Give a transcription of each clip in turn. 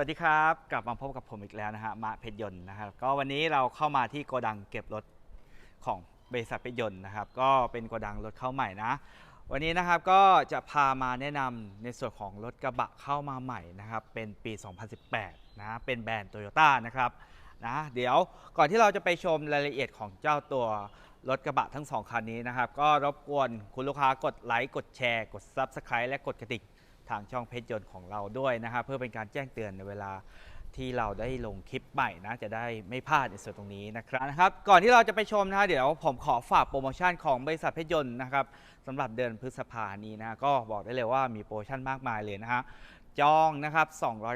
สวัสดีครับ กลับมาพบกับผมอีกแล้วนะฮะมาเพชรยนต์นะครับ ก็วันนี้เราเข้ามาที่โกดังเก็บรถของบริษัทเพชรยนต์นะครับ ก็เป็นโกดังรถเข้าใหม่นะ วันนี้นะครับก็จะพามาแนะนำในส่วนของรถกระบะเข้ามาใหม่นะครับ เป็นปี 2018 นะเป็นแบรนด์โตโยต้านะครับนะเดี๋ยวก่อนที่เราจะไปชมรายละเอียดของเจ้าตัวรถกระบะทั้งสองคันนี้นะครับ ก็รบกวนคุณลูกค้ากดไลค์กดแชร์ กด Subscribe และกดกระดิ่ง ทางช่องเพจยนต์ของเราด้วยนะครับเพื่อเป็นการแจ้งเตือนในเวลาที่เราได้ลงคลิปใหม่นะจะได้ไม่พลาดในส่วนตรงนี้นะครับนะครับ ก่อนที่เราจะไปชมนะเดี๋ยวผมขอฝากโปรโมชั่นของบริษัทเพชรยนต์นะครับสำหรับเดือนพฤษภานี้นะก็บอกได้เลยว่ามีโปรโมชั่นมากมายเลยนะฮะจองนะครับ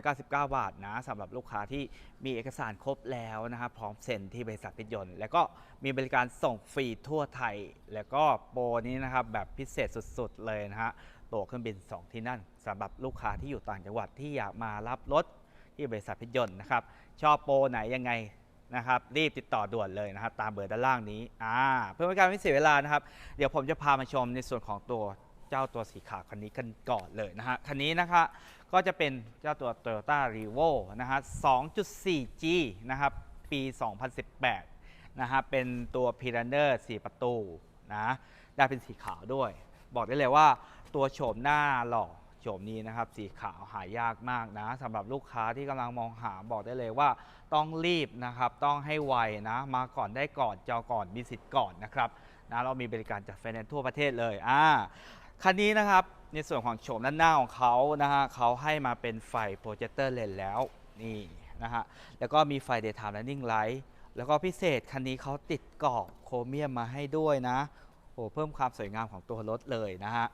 299 บาทนะสำหรับลูกค้าที่มีเอกสารครบแล้วนะครับพร้อมเซ็นที่บริษัทเพชรยนต์แล้วก็มีบริการส่งฟรีทั่วไทย แล้วก็โปรนี้นะครับแบบพิเศษสุดๆเลยนะฮะ ตัวเครื่องบิน 2 ที่นั่งสำหรับลูกค้าที่อยู่ต่างจังหวัดที่อยากมารับรถที่บริษัทพชรยนต์นะครับ ชอบโปรไหนยังไงนะครับ รีบติดต่อด่วนเลยนะครับ ตามเบอร์ด้านล่างนี้อ่าเพื่อไม่ให้การไม่เสียเวลานะครับ เดี๋ยวผมจะพามาชมในส่วนของตัวเจ้าตัวสีขาวคันนี้กันก่อนเลยนะฮะคันนี้นะคะก็จะเป็นเจ้าตัว Toyota r e v o นะฮะ 2.4G นะครับ ปี 2018 นะฮะ เป็นตัว p i r a n n e r 4 ประตูนะ ได้เป็นสีขาวด้วย บอกได้เลยว่า ตัวโฉมหน้าหล่อโฉมนี้นะครับ สีขาวหายากมากนะสำหรับลูกค้าที่กำลังมองหาบอกได้เลยว่า ต้องรีบนะครับ ต้องให้ไวนะ มาก่อนได้ก่อนจอก่อนมีสิทธิ์ก่อนนะครับนะเรามีบริการจัดไฟแนนซ์ทั่วประเทศเลยอ่าคันนี้นะครับในส่วนของโฉมด้านหน้าของเขานะฮะเขาให้มาเป็นไฟโปรเจคเตอร์เลนแล้วนี่นะฮะแล้วก็มีไฟ daytime running light แล้วก็พิเศษคันนี้เขาติดกรอบโครเมียมมาให้ด้วยนะโอ้เพิ่มความสวยงามของตัวรถเลยนะฮะ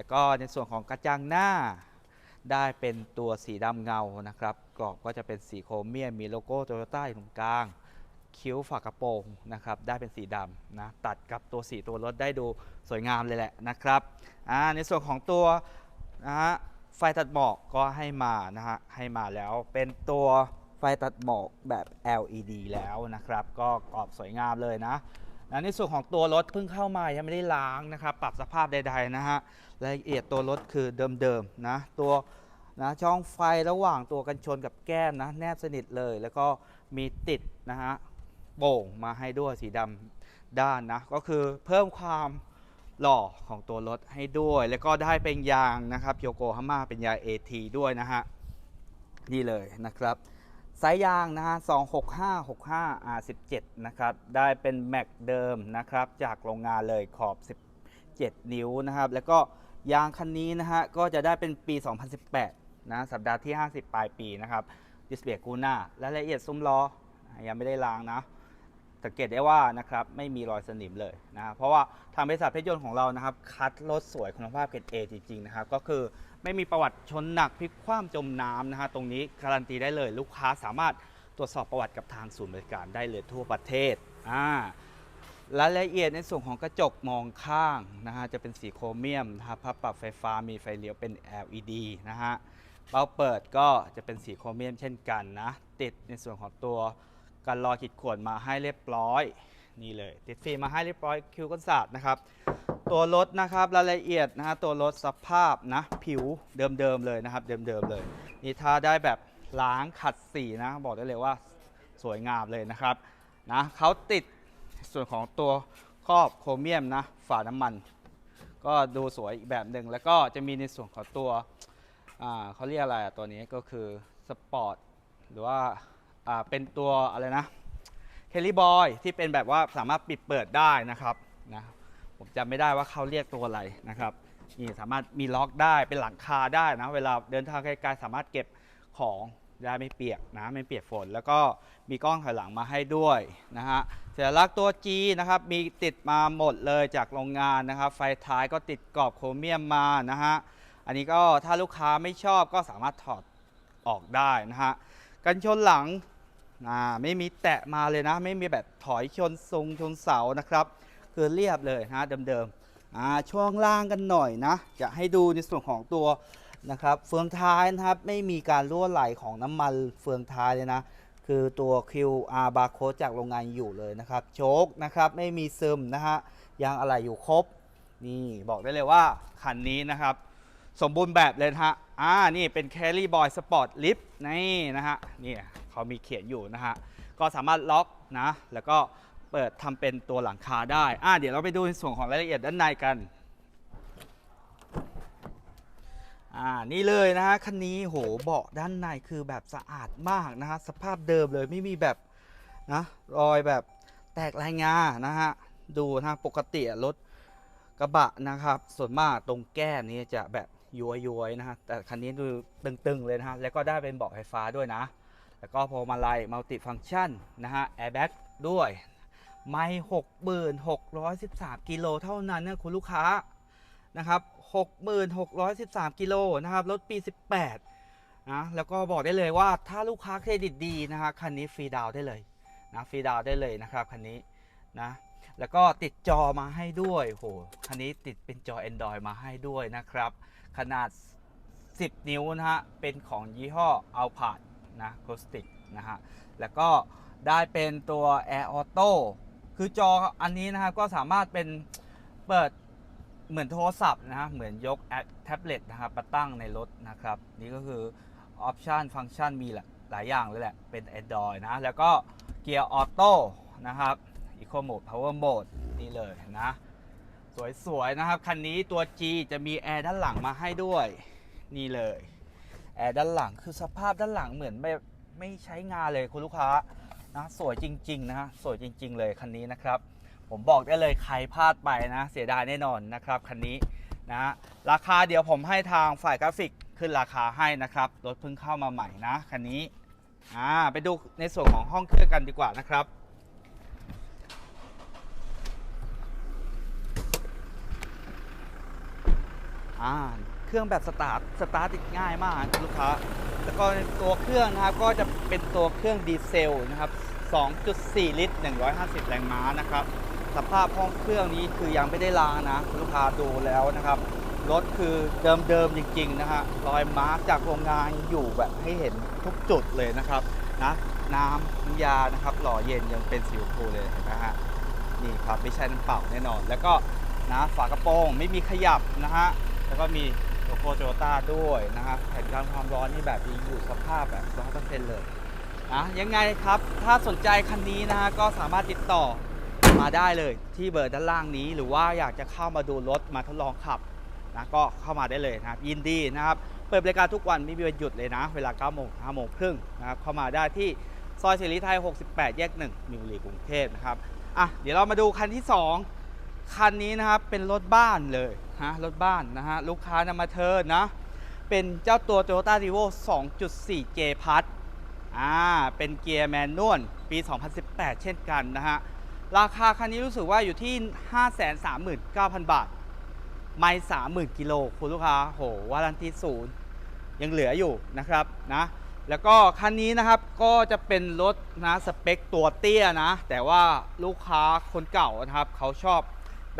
แล้วก็ในส่วนของกระจังหน้าได้เป็นตัวสีดำเงานะครับ กรอบก็จะเป็นสีโครเมียมมีโลโก้โตโยต้าอยู่ตรงกลาง คิ้วฝากระโปรงนะครับ ได้เป็นสีดำนะ ตัดกับตัวสีตัวรถได้ดูสวยงามเลยแหละนะครับในส่วนของตัวนะฮะไฟตัดหมอกก็ให้มานะฮะให้มาแล้วเป็นตัวไฟตัดหมอกแบบ LED แล้วนะครับ ก็กรอบสวยงามเลยนะ นะในส่วนของตัวรถเพิ่งเข้ามายังไม่ได้ล้างนะครับปรับสภาพใดๆนะฮะรายละเอียดตัวรถคือเดิมๆนะตัวนะช่องไฟระหว่างตัวกันชนกับแก้มนะแนบสนิทเลย แล้วก็มีติดนะฮะโป่งมาให้ด้วยสีดำด้านนะก็คือเพิ่มความหล่อของตัวรถให้ด้วย แล้วก็ได้เป็นยางนะครับโยโกฮาม่าเป็นยาง AT ด้วยนะฮะนี่เลยนะครับ สายยางนะฮะ26565 R17 นะครับ ได้เป็นแม็กเดิมนะครับ จากโรงงานเลยขอบ 17 นิ้วนะครับ แล้วก็ยางคันนี้นะฮะ ก็จะได้เป็นปี 2018 นะ สัปดาห์ที่ 50 ปลายปีนะครับ ดิสเบรกกูหน้า และละเอียดซุ้มล้อ ยังไม่ได้ล้างนะสังเกตได้ว่านะครับไม่มีรอยสนิมเลยนะเพราะว่าทางบริษัทเพชรยนต์ของเรานะครับ คัดรถสวยคุณภาพเกรดเอจริงๆนะครับ ก็คือ ไม่มีประวัติชนหนักพลิกคว่ำจมน้ำนะฮะตรงนี้การันตีได้เลย ลูกค้าสามารถตรวจสอบประวัติกับทางศูนย์บริการได้เลยทั่วประเทศอ่ารายละเอียดในส่วนของกระจกมองข้างนะฮะจะเป็นสีโครเมียมนะครับพับปรับไฟฟ้ามีไฟเลี้ยวเป็น LED นะฮะเป้าเปิดก็จะเป็นสีโครเมียมเช่นกันนะติดในส่วนของตัวการรอขีดข่วนมาให้เรียบร้อยนี่เลย ติดฟิล์มมาให้เรียบร้อยคิวกันศาสตร์นะครับ ตัวรถนะครับรายละเอียดนะฮะตัวรถสภาพนะผิวเดิมๆเลยนะครับ เดิมๆเลยนี่ถ้าได้แบบล้างขัดสีนะบอกได้เลยว่าสวยงามเลยนะครับนะเขาติดส่วนของตัวครอบโครเมียมนะฝาน้ำมัน ก็ดูสวยอีกแบบหนึ่งแล้วก็จะมีในส่วนของตัวอ่าเขาเรียกอะไรอะตัวนี้ก็คือสปอร์ตหรือว่าอ่าเป็นตัวอะไรนะเคลลี่บอยที่เป็นแบบว่าสามารถปิดเปิดได้นะครับนะ ผมจำไม่ได้ว่าเขาเรียกตัวอะไรนะครับนี่สามารถมีล็อกได้เป็นหลังคาได้นะเวลาเดินทางไกลๆสามารถเก็บของได้ไม่เปียกนะไม่เปียกฝน แล้วก็มีกล้องถอยหลังมาให้ด้วยนะฮะสัญลักษณ์ตัว G นะครับมีติดมาหมดเลยจากโรงงานนะครับ ไฟท้ายก็ติดกรอบโครเมียมมานะฮะอันนี้ก็ถ้าลูกค้าไม่ชอบก็สามารถถอดออกได้นะฮะกันชนหลังอ่าไม่มีแตะมาเลยนะ ไม่มีแบบถอยชนทรงชนเสานะครับ คือเรียบเลยนะเดิมๆช่วงล่างกันหน่อยนะ จะให้ดูในส่วนของตัวนะครับเฟืองท้ายนะครับไม่มีการรั่วไหลของน้ำมันเฟืองท้ายเลยนะ คือตัว QR barcode จากโรงงานอยู่เลยนะครับโชคนะครับไม่มีซึมนะฮะยางอะไหล่อยู่ครบนี่บอกได้เลยว่าคันนี้นะครับ สมบูรณ์แบบเลยฮะอ่านี่เป็น Carry Boy Sport Lift นี่นะฮะนี่เขามีเขียนอยู่นะฮะก็สามารถล็อกนะแล้วก็ เปิดทำเป็นตัวหลังคาได้อ่าเดี๋ยวเราไปดูในส่วนของรายละเอียดด้านในกันอ่านี่เลยนะฮะคันนี้โหเบาะด้านในคือแบบสะอาดมากนะฮะสภาพเดิมเลยไม่มีแบบนะรอยแบบแตกลายงานะฮะดูนะปกติรถกระบะนะครับ ส่วนมากตรงแก้มนี้จะแบบย้วยๆนะฮะแต่คันนี้ดูตึงๆเลยนะฮะแล้วก็ได้เป็นเบาะไฟฟ้าด้วยนะ แล้วก็พวงมาลัยมัลติฟัง c t ชันนะฮะแอร์แบ็กด้วย ไม่หกหมื่นหกร้อยสิบสามกิโลเท่านั้นนะคุณลูกค้านะครับ66,13กิโลนะครับรถปี18นะแล้วก็บอกได้เลยว่าถ้าลูกค้าเครดิตดีนะฮะคันนี้ฟรีดาวได้เลยนะฟรีดาวได้เลยนะครับคันนี้นะแล้วก็ติดจอมาให้ด้วยโหคันนี้ติดเป็นจอ Android มาให้ด้วยนะครับ ขนาด 10 นิ้วนะฮะเป็นของยี่ห้อ Alphard นะโคสติกนะฮะแล้วก็ได้เป็นตัว Air Auto คือจออันนี้นะครับก็สามารถเป็นเปิดเหมือนโทรศัพท์นะฮะเหมือนยกแอปแท็บเล็ตนะครับมาตั้งในรถนะครับ นี่ก็คือออปชันฟังก์ชันมีหลายหลายอย่างเลยแหละ เป็น Android นะ แล้วก็เกียร์ออโต้นะครับ Eco Mode Power Mode นี่เลยนะ สวยๆนะครับ คันนี้ตัว G จะมีแอร์ด้านหลังมาให้ด้วย นี่เลยแอร์ด้านหลังคือสภาพด้านหลังเหมือนไม่ไม่ใช้งานเลยคุณลูกค้า นะสวยจริงๆนะฮะสวยจริง ๆ เลยคันนี้นะครับ ผมบอกได้เลยใครพลาดไปนะ เสียดายแน่นอนนะครับคันนี้นะฮะราคาเดี๋ยวผมให้ทางฝ่ายกราฟิกขึ้นราคาให้นะครับรถเพิ่งเข้ามาใหม่นะคันนี้อ่าไปดูในส่วนของห้องเครื่องกันดีกว่านะครับอ่า เครื่องแบบสตาร์ทสตาร์ทติดง่ายมากลูกค้าแล้วก็ตัวเครื่องนะครับก็จะเป็นตัวเครื่องดีเซลนะครับ 2.4 ลิตร 150 แรงม้านะครับ สภาพห้องเครื่องนี้คือยังไม่ได้ล้างนะลูกค้าดูแล้วนะครับรถคือเดิมๆจริงๆนะฮะรอยมาร์กจากโรงงานอยู่แบบให้เห็นทุกจุดเลยนะครับนะน้ำน้ำยานะครับหล่อเย็นยังเป็นสีชมพูเลยเห็นไหมฮะนี่ครับไม่ใช่น้ำเปล่าแน่นอน แล้วก็นะฝากระโปรงไม่มีขยับนะฮะแล้วก็มี โลโก้โตโยต้าด้วยนะครับแผ่นกันความร้อนนี่แบบดีอยู่สภาพแบบ100%เลยนะยังไงครับถ้าสนใจคันนี้นะฮะก็สามารถติดต่อมาได้เลยที่เบอร์ด้านล่างนี้ หรือว่าอยากจะเข้ามาดูรถมาทดลองขับนะก็เข้ามาได้เลยนะครับยินดีนะครับเปิดบริการทุกวันไม่มีวันหยุดเลยนะ เวลา9โมง5โมงครึ่งนะครับเข้ามาได้ที่ซอยเสรีไทย 68 แยก 1 มิวรีกรุงเทพนะครับอะเดี๋ยวเรามาดูคันที่ 2 คันนี้นะครับเป็นรถบ้านเลยฮะรถบ้านนะฮะลูกค้านำมาเทิร์นนะ เป็นเจ้าตัว Toyota r e v o 2.4 J Plus อ่าเป็นเกียร์แมนนวลปี 2018 เช่นกันนะฮะราคาคันนี้รู้สึกว่าอยู่ที่ 539,000 บาท ไม่30,000 กิโลคุณลูกค้าโหวารันตีศูนย์ยังเหลืออยู่นะครับนะแล้วก็คันนี้นะครับก็จะเป็นรถนะสเปคตัวเตี้ยนะ แต่ว่าลูกค้าคนเก่านะครับเขาชอบ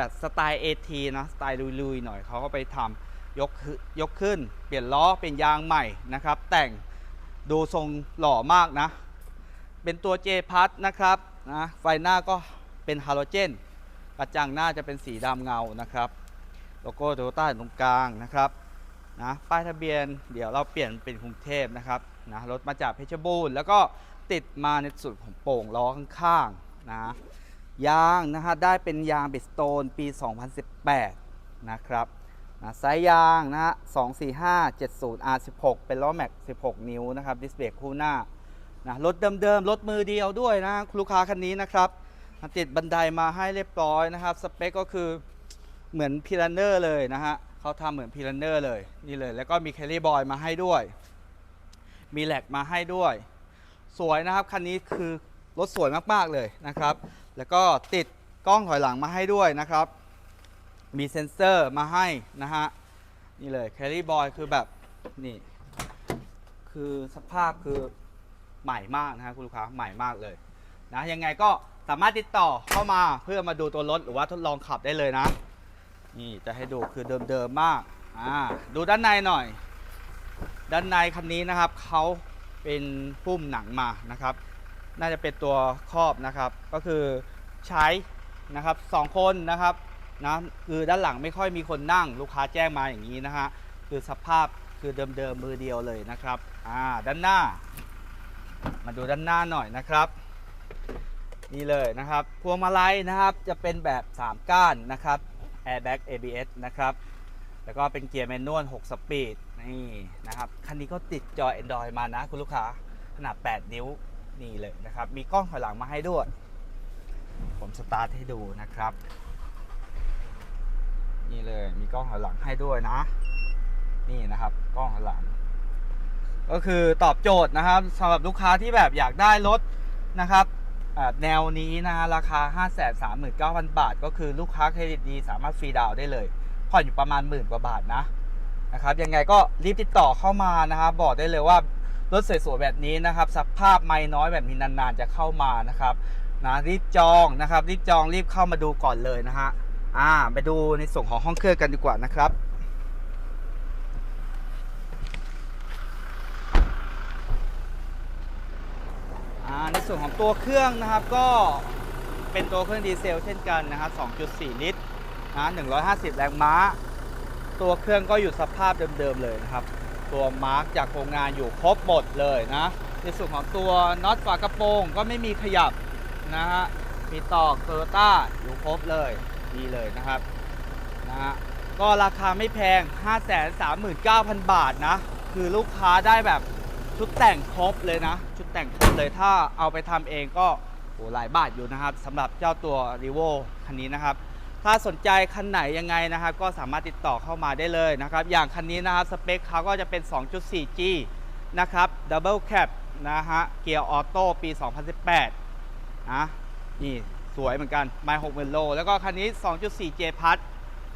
แบบสไตล์ AT นะสไตล์ลุยๆหน่อยเขาก็ไปทำยกขึ้นยกขึ้น เปลี่ยนล้อเป็นยางใหม่นะครับ แต่งดูทรงหล่อมากนะ เป็นตัว J พัทนะครับนะไฟหน้าก็เป็นฮาโลเจนกระจังหน้าจะเป็นสีดำเงานะครับโลโก้โตโยต้าตรงกลางนะครับนะป้ายทะเบียนเดี๋ยวเราเปลี่ยนเป็นกรุงเทพนะครับนะรถมาจากเพชรบูรณ์แล้วก็ติดมาในส่วนของโป่งล้อข้างๆนะ ยางนะฮะได้เป็นยางบิสโตนปี 2018 นะครับนะไซส์ยางนะฮะ245 70 R16 เป็นล้อแม็ก 16 นิ้วนะครับดิสเบรกคู่หน้านะรถเดิมๆ รถมือเดียวด้วยนะคลูกค้าคันนี้นะครับติดบันไดมาให้เรียบร้อยนะครับ สเปคก็คือเหมือนพีรันเนอร์เลยนะฮะเขาทำเหมือนพีรันเนอร์เลยนี่เลย แล้วก็มีแคลรี่บอยมาให้ด้วย มีแหลกมาให้ด้วย สวยนะครับ คันนี้คือรถสวยมากๆเลยนะครับ แล้วก็ติดกล้องถอยหลังมาให้ด้วยนะครับ มีเซ็นเซอร์มาให้นะฮะ นี่เลยแคลรี่บอยคือแบบนี่ คือสภาพคือใหม่มากนะฮะคุณลูกค้าใหม่มากเลยนะยังไงก็สามารถติดต่อเข้ามาเพื่อมาดูตัวรถหรือว่าทดลองขับได้เลยนะ นี่จะให้ดูคือเดิมๆมากอ่าดูด้านในหน่อย ด้านในคันนี้นะครับเขาเป็นพุ่มหนังมานะครับ น่าจะเป็นตัวครอบนะครับ ก็คือ ใช้นะครับสองคนนะครับนะคือด้านหลังไม่ค่อยมีคนนั่งลูกค้าแจ้งมาอย่างนี้นะฮะคือสภาพคือเดิมๆมือเดียวเลยนะครับอ่าด้านหน้า มาดูด้านหน้าหน่อยนะครับนี่เลยนะครับพวงมาลัยนะครับจะเป็นแบบ 3 ก้านนะครับ airbag ABS นะครับแล้วก็เป็นเกียร์แมนนวล6สปีดนี่นะครับคันนี้ก็ติดจอ Android มานะคุณลูกค้าขนาด 8 นิ้วนี่เลยนะครับ มีกล้องถอยหลังมาให้ด้วย ผมสตาร์ทให้ดูนะครับ นี่เลยมีกล้องถอยหลังให้ด้วยนะ นี่นะครับกล้องถอยหลัง ก็คือตอบโจทย์นะครับสำหรับลูกค้าที่แบบอยากได้รถนะครับแนวนี้นะราคา 5 3 9 0 0 0 บาท ก็คือลูกค้าเครดิตดีสามารถฟรีดาวน์ได้เลย ผ่อนอยู่ประมาณหมื่นกว่าบาทนะนะครับยังไงก็รีบติดต่อเข้ามานะครับบอกได้เลยว่ารถสวยๆแบบนี้นะครับสภาพไม่น้อยแบบนี้นานๆจะเข้ามานะครับ นะรีบจองนะครับรีบจองรีบเข้ามาดูก่อนเลยนะฮะอ่าไปดูในส่วนของห้องเครื่องกันดีกว่านะครับอ่าในส่วนของตัวเครื่องนะครับก็เป็นตัวเครื่องดีเซลเช่นกันนะครับ 2.4 ลิตรนะ150 แรงม้า ตัวเครื่องก็อยู่สภาพเดิมๆเลยนะครับ ตัวมาร์กจากโรงงานอยู่ครบหมดเลยนะ ในส่วนของตัวน็อตฝากระโปรงก็ไม่มีขยับ นะฮะมีตอกโตโยต้าอยู่ครบเลยนี่เลยนะครับนะฮะก็ราคาไม่แพง 539,000 บาทนะ คือลูกค้าได้แบบชุดแต่งครบเลยนะ ชุดแต่งครบเลยถ้าเอาไปทำเองก็โหหลายบาทอยู่นะครับสำหรับเจ้าตัว r e v o คันนี้นะครับ ถ้าสนใจคันไหนยังไงนะครับ ก็สามารถติดต่อเข้ามาได้เลยนะครับ อย่างคันนี้นะครับสเปคเขาก็จะเป็น 2.4G นะครับ Double Cab นะฮะ เกียร์ออโต้ปี 2018 นะนี่สวยเหมือนกันไมล์60,000โล แล้วก็คันนี้ 2.4J Plus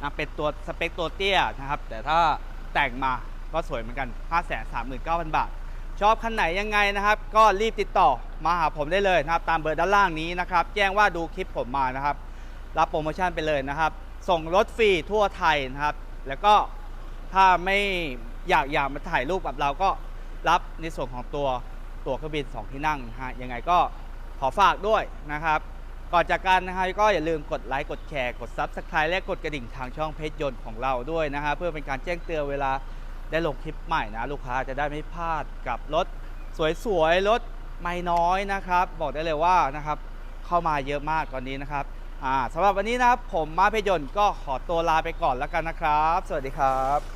นะเป็นตัวสเปคตัวเตี้ยนะครับ แต่ถ้าแต่งมาก็สวยเหมือนกัน 539,000 บาท ชอบคันไหนยังไงนะครับ ก็รีบติดต่อมาหาผมได้เลยนะครับ ตามเบอร์ด้านล่างนี้นะครับ แจ้งว่าดูคลิปผมมานะครับ รับโปรโมชั่นไปเลยนะครับ ส่งรถฟรีทั่วไทยนะครับ แล้วก็ถ้าไม่อยากอยากมาถ่ายรูปกับเราก็รับในส่วนของตัวตั๋วเครื่องบิน 2 ที่นั่งนะฮะยังไงก็ ขอฝากด้วยนะครับ ก่อนจากกันนะฮะก็อย่าลืมกดไลค์กดแชร์กด Subscribe และกดกระดิ่งทางช่องเพจยนต์ของเราด้วยนะฮะเพื่อเป็นการแจ้งเตือนเวลาได้ลงคลิปใหม่นะลูกค้าจะได้ไม่พลาดกับรถสวยๆรถไม่น้อยนะครับ บอกได้เลยว่านะครับเข้ามาเยอะมากตอนนี้นะครับสำหรับวันนี้นะครับผมมาเพยนต์ก็ขอตัวลาไปก่อนแล้วกันนะครับ สวัสดีครับ